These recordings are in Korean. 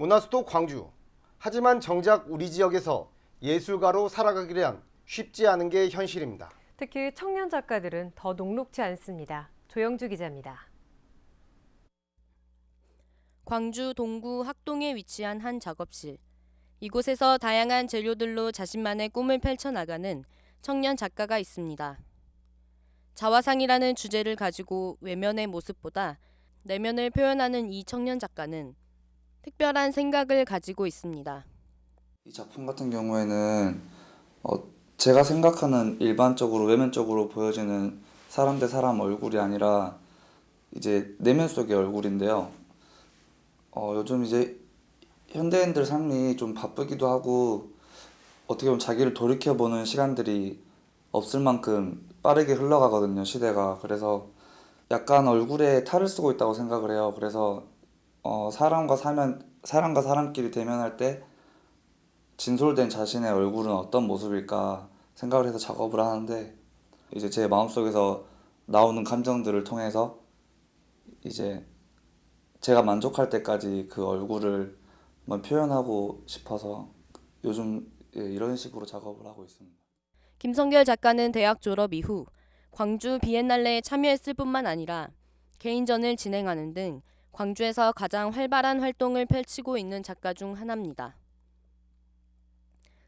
문화수도 광주. 하지만 정작 우리 지역에서 예술가로 살아가기란 쉽지 않은 게 현실입니다. 특히 청년 작가들은 더 녹록지 않습니다. 조영주 기자입니다. 광주 동구 학동에 위치한 한 작업실. 이곳에서 다양한 재료들로 자신만의 꿈을 펼쳐나가는 청년 작가가 있습니다. 자화상이라는 주제를 가지고 외면의 모습보다 내면을 표현하는 이 청년 작가는 특별한 생각을 가지고 있습니다. 이 작품 같은 경우에는 어, 제가 생각하는 일반적으로 외면적으로 보여지는 사람 대 사람 얼굴이 아니라 이제 내면 속의 얼굴인데요. 어, 요즘 이제 현대인들 삶이 좀 바쁘기도 하고 어떻게 보면 자기를 돌이켜보는 시간들이 없을 만큼 빠르게 흘러가거든요, 시대가. 그래서 약간 얼굴에 탈을 쓰고 있다고 생각을 해요. 그래서 어, 사람과 사면, 사람과 사람끼리 대면할 때 진솔된 자신의 얼굴은 어떤 모습일까 생각을 해서 작업을 하는데 이제 제 마음속에서 나오는 감정들을 통해서 이제 제가 만족할 때까지 그 얼굴을 한번 표현하고 싶어서 요즘 예, 이런 식으로 작업을 하고 있습니다. 김성결 작가는 대학 졸업 이후 광주 비엔날레에 참여했을 뿐만 아니라 개인전을 진행하는 등 광주에서 가장 활발한 활동을 펼치고 있는 작가 중 하나입니다.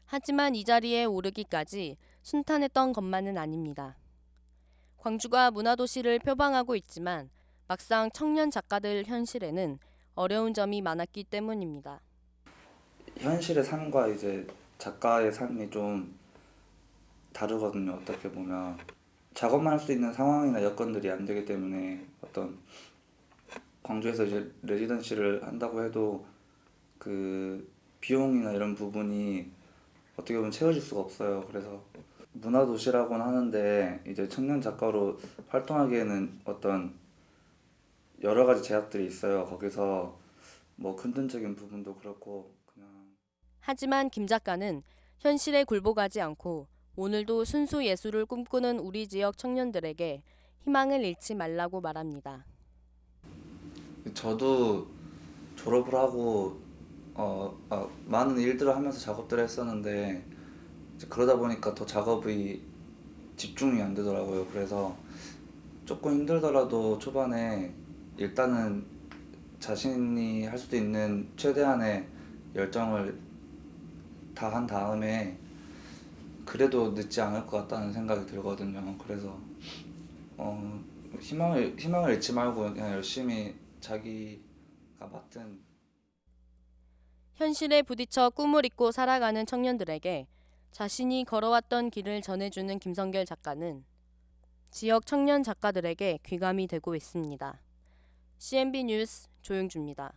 하지만 이 자리에 오르기까지 순탄했던 것만은 아닙니다. 광주가 문화도시를 표방하고 있지만 막상 청년 작가들 현실에는 어려운 점이 많았기 때문입니다. 현실의 삶과 이제 작가의 삶이 좀 다르거든요. 어떻게 보면 작업만 할 수 있는 상황이나 여건들이 안 되기 때문에 어떤 광주에서 이제 레지던시를 한다고 해도 그 비용이나 이런 부분이 어떻게 보면 채워질 수가 없어요. 그래서 문화 도시라고는 하는데 이제 청년 작가로 활동하기에는 어떤 여러 가지 제약들이 있어요. 거기서 뭐 금전적인 부분도 그렇고 그냥 하지만 김 작가는 현실에 굴복하지 않고 오늘도 순수 예술을 꿈꾸는 우리 지역 청년들에게 희망을 잃지 말라고 말합니다. 저도 졸업을 하고 어, 아, 많은 일들을 하면서 작업들을 했었는데 그러다 보니까 더 작업이 집중이 안 되더라고요. 그래서 조금 힘들더라도 초반에 일단은 자신이 할 수도 있는 최대한의 열정을 다 한 다음에 그래도 늦지 않을 것 같다는 생각이 들거든요. 그래서 어, 희망을 희망을 잃지 말고 그냥 열심히 자기가 맡은 현실에 부딪혀 꿈을 잇고 살아가는 청년들에게 자신이 걸어왔던 길을 전해주는 김성결 작가는 지역 청년 작가들에게 귀감이 되고 있습니다. CNB 뉴스 조용주입니다.